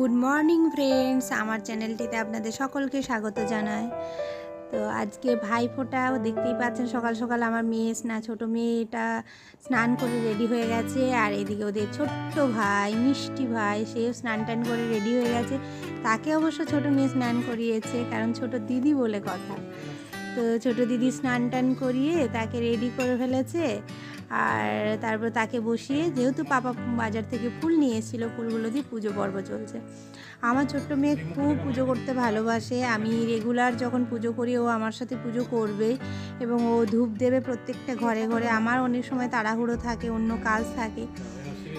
Good morning friends. আমার চ্যানেলটিতে আপনাদের সকলকে স্বাগত জানাই। তো আজকে ভাই ফোটা দেখতেই পাচ্ছেন সকাল সকাল আমার মেয়ে স্না, ছোটো মেয়েটা স্নান করে রেডি হয়ে গেছে। আর এদিকে ওদের ছোট্ট ভাই, মিষ্টি ভাই, সেও স্নান টান করে রেডি হয়ে গেছে। তাকে অবশ্য ছোটো মেয়ে স্নান করিয়েছে, কারণ ছোট দিদি বলে কথা। তো ছোট দিদি স্নান টান করিয়ে তাকে রেডি করে ফেলেছে। আর তারপর তাকে বসিয়ে যেহেতু পাপা বাজার থেকে ফুল নিয়ে এসেছিল, ফুলগুলো দিয়ে পুজো পর্ব চলছে। আমার ছোট্ট মেয়ে খুব পুজো করতে ভালোবাসে। আমি রেগুলার যখন পুজো করি, ও আমার সাথে পুজো করবে এবং ও ধূপ দেবে প্রত্যেকটা ঘরে ঘরে। আমার অনেক সময় তাড়াহুড়ো থাকে, অন্য কাজ থাকে।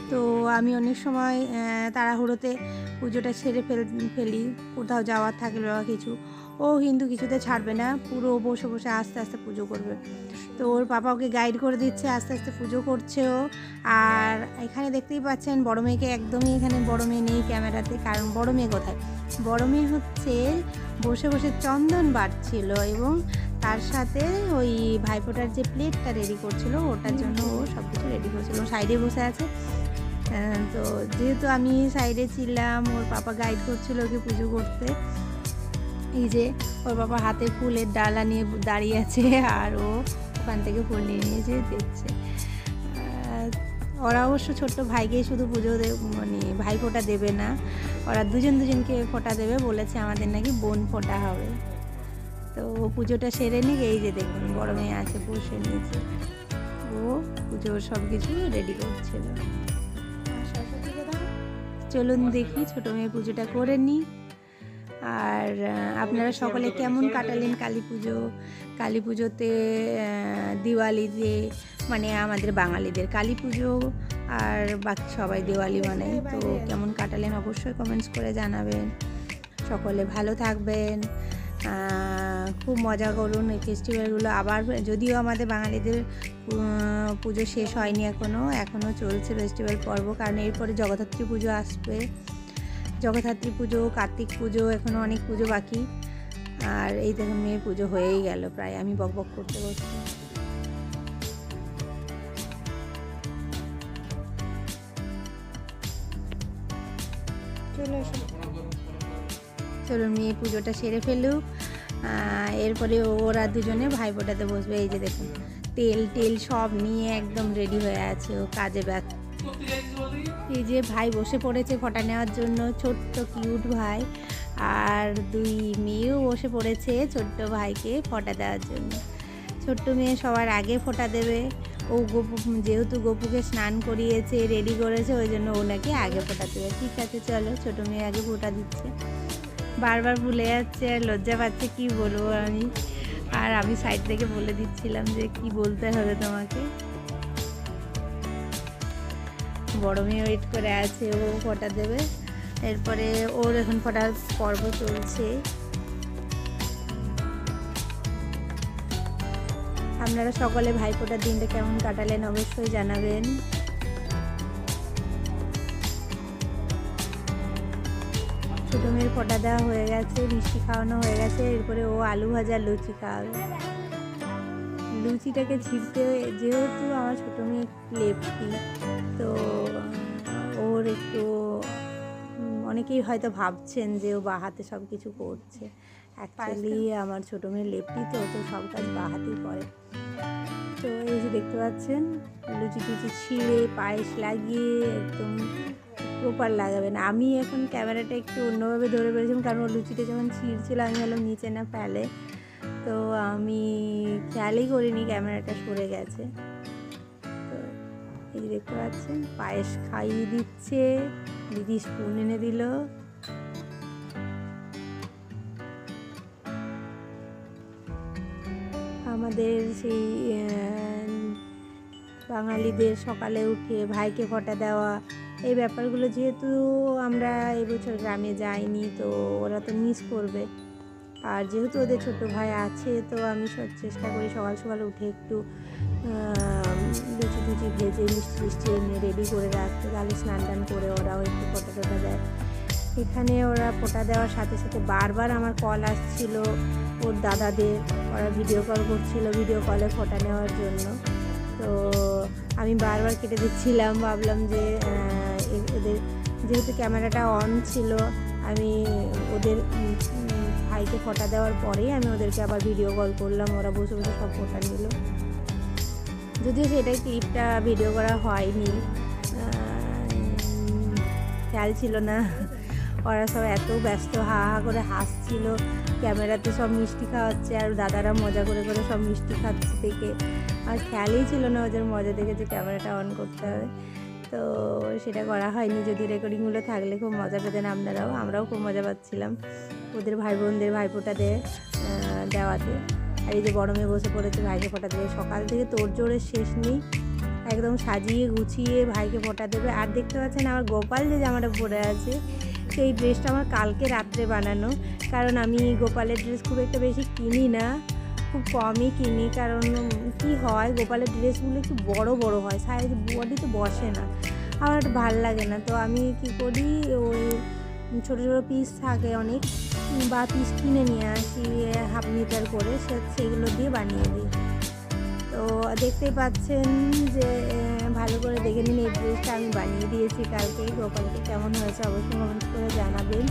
তো আমি অনেক সময় তাড়াহুড়োতে পুজোটা ছেড়ে ফেল, ফেলি। কোথাও যাওয়ার থাকলে বা কিছু। ও হিন্দু কিছুতে ছাড়বে না, পুরো বসে বসে আস্তে আস্তে পুজো করবে। তো ওর পাপা ওকে গাইড করে দিচ্ছে, আস্তে আস্তে পুজো করছে ও। আর এখানে দেখতেই পাচ্ছেন বড় মেয়েকে একদমই এখানে বড় মেয়ে নেই ক্যামেরাতে, কারণ বড় মেয়ে কোথায়? বড় মেয়ে হচ্ছে বসে বসে চন্দন বাড়ছিল এবং তার সাথে ওই ভাইফোঁটার যে প্লেটটা রেডি করছিল, ওটার জন্য ও সব কিছু রেডি করছিল সাইডে বসে আছে। তো যেহেতু আমি সাইডে ছিলাম, ওর পাপা গাইড করছিল ওকে পুজো করতে। এই যে ওর বাবা হাতে ফুলের ডালা নিয়ে দাঁড়িয়ে আছে আর ও ওখান থেকে ফুল নিয়ে নিয়েছে দেখছে। আহ, ওরা অবশ্য ছোট্ট ভাইকে শুধু পুজো মানে ভাই ফোঁটা দেবে না ওরা দুজন দুজনকে ফোঁটা দেবে বলেছে আমাদের নাকি বোন ফোঁটা হবে। তো ও পুজোটা সেরে নিক এই যে দেখুন বড় মেয়ে আছে বসে নিয়েছে। ও পুজোর সব কিছু রেডি করছিল চলুন দেখি ছোট মেয়ে পুজোটা করে নিই আর আপনারা সকলে কেমন কাটালেন কালী পুজো? কালী পুজোতে দিওয়ালিতে মানে আমাদের বাঙালিদের কালী পুজো আর বাকি সবাই দিওয়ালি বানায় তো কেমন কাটালেন অবশ্যই কমেন্টস করে জানাবেন। সকলে ভালো থাকবেন। খুব মজা করুন এই ফেস্টিভ্যালগুলো আবার যদিও আমাদের বাঙালিদের পুজো শেষ হয়নি এখনও এখনও চলছে ফেস্টিভ্যাল পর্ব, কারণ এরপরে জগদ্ধাত্রী পুজো আসবে। জগদ্ধাত্রী পুজো, কার্তিক পুজো এখনও অনেক পুজো বাকি। আর এই দেখুন মেয়ের পুজো হয়েই গেল প্রায়, আমি বক বক করতে বসছি। চলে মেয়ে পুজোটা সেরে ফেলুক। এরপরে ওরা দুজনে ভাই বসবে, এই যে দেখুন তেল টেল সব নিয়ে একদম রেডি হয়ে আছে, ও কাজে ব্যস্ত। এই যে ভাই বসে পড়েছে ফোঁটা নেওয়ার জন্য, ছোট্ট কিউট ভাই। আর দুই মেয়েও বসে পড়েছে ছোট্ট ভাইকে ফোঁটা দেওয়ার জন্য। ছোট্ট মেয়ে সবার আগে ফোঁটা দেবে। ও গপু, যেহেতু গপুকে স্নান করিয়েছে রেডি করেছে, ওই জন্য ওনাকে আগে ফোঁটা দেবে। ঠিক আছে, চলো ছোট মেয়ে আগে ফোঁটা দিচ্ছে। বারবার ভুলে যাচ্ছে আর লজ্জা পাচ্ছে, কি বলব আমি? আর আমি সাইড থেকে বলে দিচ্ছিলাম যে কি বলতে হবে তোমাকে। বড় মেয়ে ওয়েট করে আছে, ও ফটা দেবে। এরপরে ওর এখন ফোটার পর্ব চলছে। আপনারা সকলে ভাইফোঁটার দিনটা কেমন কাটালেন অবশ্যই জানাবেন। ছোটো মেয়ের ফোঁটা দেওয়া হয়ে গেছে, মিষ্টি খাওয়ানো হয়ে গেছে, এরপরে ও আলু ভাজা লুচি খাওয়াবে লুচিটাকে ছিঁড়তে যেহেতু আমার ছোটো মেয়ে লেপটি তো ওর একটু অনেকেই হয়তো ভাবছেন যে ও বা হাতে সব কিছু করছে। অ্যাকচুয়ালি আমার ছোটো মেয়ের লেপটি তো তো সব কাজ বা হাতেই করে। তো এই যে দেখতে পাচ্ছেন লুচি টুচি ছিঁড়ে পায়েস লাগিয়ে একদম প্রপার লাগাবেন। আমি এখন ক্যামেরাটা একটু অন্যভাবে ধরে পেরেছিলাম কারণ ও লুচিটা যখন ছিঁড়ছিল আমি ভাবলাম নিচে না ফেলে। তো আমি খেয়ালই করিনি ক্যামেরাটা সরে গেছে। তো এই দেখতে পাচ্ছেন, পায়েস খাইয়ে দিচ্ছে, দিদি স্পুন এনে দিল। আমাদের সেই বাঙালিদের সকালে উঠে ভাইকে ফোঁটা দেওয়া, এই ব্যাপারগুলো যেহেতু আমরা এবছর গ্রামে যাইনি, তো ওরা তো মিস করবে। আর যেহেতু ওদের ছোট ভাই আছে, তো আমি সব চেষ্টা করি সকাল সকাল উঠে একটু লুচি টুচি ভেজে মিষ্টি মিষ্টি এনে রেডি করে রাখতে। তাহলে স্নান টান করে ওরাও একটু ফটো টোটা দেয়। এখানে ওরা ফোটা দেওয়ার সাথে সাথে বারবার আমার কল আসছিল ওর দাদাদের। ওরা ভিডিও কল করছিল ভিডিও কলে ফোটা নেওয়ার জন্য। তো আমি বারবার কেটে দিচ্ছিলাম, ভাবলাম যে ওদের যেহেতু ক্যামেরাটা অন ছিল, আমি ওদের ভাইকে ফোটা দেওয়ার পরেই আমি ওদেরকে আবার ভিডিও কল করলাম, ওরা বসে বসে সব ফোটা নিল যদিও সেটাই ক্লিপটা ভিডিও করা হয়নি খেয়াল ছিল না। ওরা সব এত ব্যস্ত, হা হা করে হাসছিল, ক্যামেরাতে সব মিষ্টি খাওয়াচ্ছে, আর দাদারা মজা করে করে সব মিষ্টি খাচ্ছে দেখে। আর খেয়ালই ছিল না ওদের মজা দেখে যে ক্যামেরাটা অন করতে হবে। তো সেটা করা হয়নি, যদি রেকর্ডিংগুলো থাকলে খুব মজা পেতেন আপনারাও, আমরাও খুব মজা পাচ্ছিলাম। ওদের ভাই বোনদের ভাইফোঁটা দিয়ে আহ, দেওয়াতে আর এই যে মেয়ে বসে পড়েছে ভাইকে ফোঁটা দেবে। সকাল থেকে তোর জোরের শেষ নেই। একদম সাজিয়ে গুছিয়ে ভাইকে ফোঁটা দেবে। আর দেখতে পাচ্ছেন আমার গোপাল যে জামাটা পরে আছে সেই ড্রেসটা আমার কালকে রাত্রে বানানো। কারণ আমি গোপালের ড্রেস খুব একটা বেশি কিনি না। খুব কমই কিনি কারণ কি হয় গোপালের ড্রেসগুলো একটু বড় বড় হয়। সাইজ বডিতে বসে না। আমার একটু ভালো লাগে না। তো আমি কি করি ওই ছোটো ছোটো পিস থাকে অনেক। বা পিস কিনে নিয়ে আসি, হাফ মিটার করে সে সেগুলো দিয়ে বানিয়ে দিই। তো দেখতেই পাচ্ছেন যে ভালো করে দেখে নিন এই ড্রেসটা আমি বানিয়ে দিয়েছি কালকে। গোপালকে কেমন হয়েছে অবশ্যই কমেন্ট করে জানাবেন।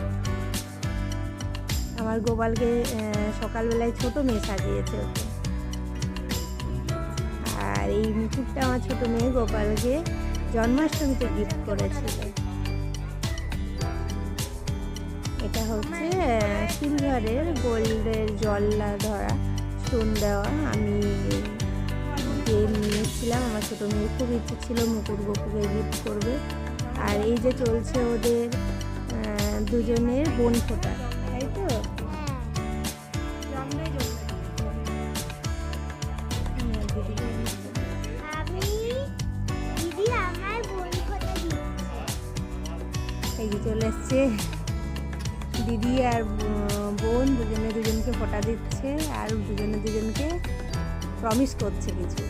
আমার গোপালকে সকালবেলায় ছোট মেয়ে সাজিয়েছে ওকে। আর এই মুকুটটা আমার ছোট মেয়ে গোপালকে জন্মাষ্টমীতে গিফট করেছিল। এটা হচ্ছে সিলভারের গোল্ডের জল্লা ধরা স্টোন দেওয়া আমি যে নিয়েছিলাম, আমার ছোটো মেয়ের খুব ইচ্ছে ছিল মুকুট গোপুকে গিফট করবে। আর এই যে চলছে ওদের দুজনের বোন ফোটা তাই তো? এই চলে এসছে। দিদি আর বোন দুজনে দুজনকে ফোটা দিচ্ছে আর দুজনে দুজনকে প্রমিস করছে কিছু।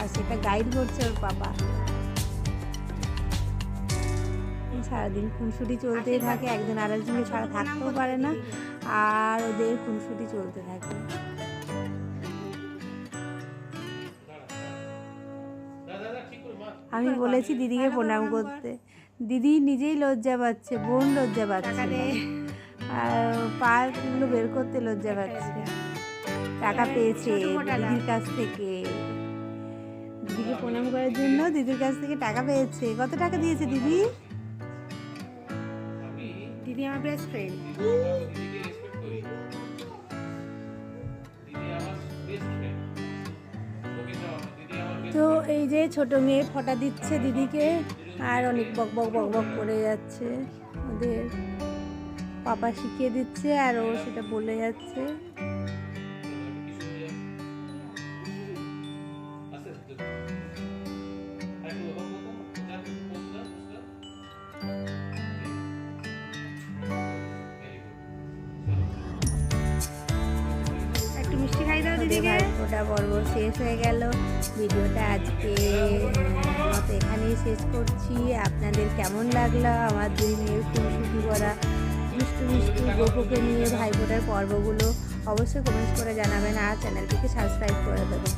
আর সেটা গাইড করছে ওর বাবা সারাদিন খুনসুটি চলতেই থাকে একজন আরেকজনকে ছাড়া থাকতেও পারে না আর ওদের খুনসুটি চলতে থাকে। আমি বলেছি দিদিকে প্রণাম করতে। দিদি নিজেই লজ্জা পাচ্ছে বোন লজ্জা পাচ্ছে। আর পাগুলো বের করতে লজ্জা পাচ্ছে। টাকা পেয়েছে দিদির কাছ থেকে। দিদিকে প্রণাম করার জন্য দিদির কাছ থেকে টাকা পেয়েছে। কত টাকা দিয়েছে দিদি? দিদি আমার বেস্ট ফ্রেন্ড তো এই যে ছোট মেয়ে ফটা দিচ্ছে দিদিকে আর অনেক বক বক বক বক করে যাচ্ছে ওদের। পাপা শিখিয়ে দিচ্ছে আর ও সেটা বলে যাচ্ছে। ওটা পর্ব শেষ হয়ে গেল। ভিডিওটা আজকে এখানেই শেষ করছি। আপনাদের কেমন লাগল? আমার দুই মেয়ের খুনসুটি করা মিষ্টি মিষ্টি গোপুকে নিয়ে ভাইফোঁটার পর্বগুলো অবশ্যই কমেন্টস করে জানাবেন আর চ্যানেলটিকে সাবস্ক্রাইব করে দেবেন।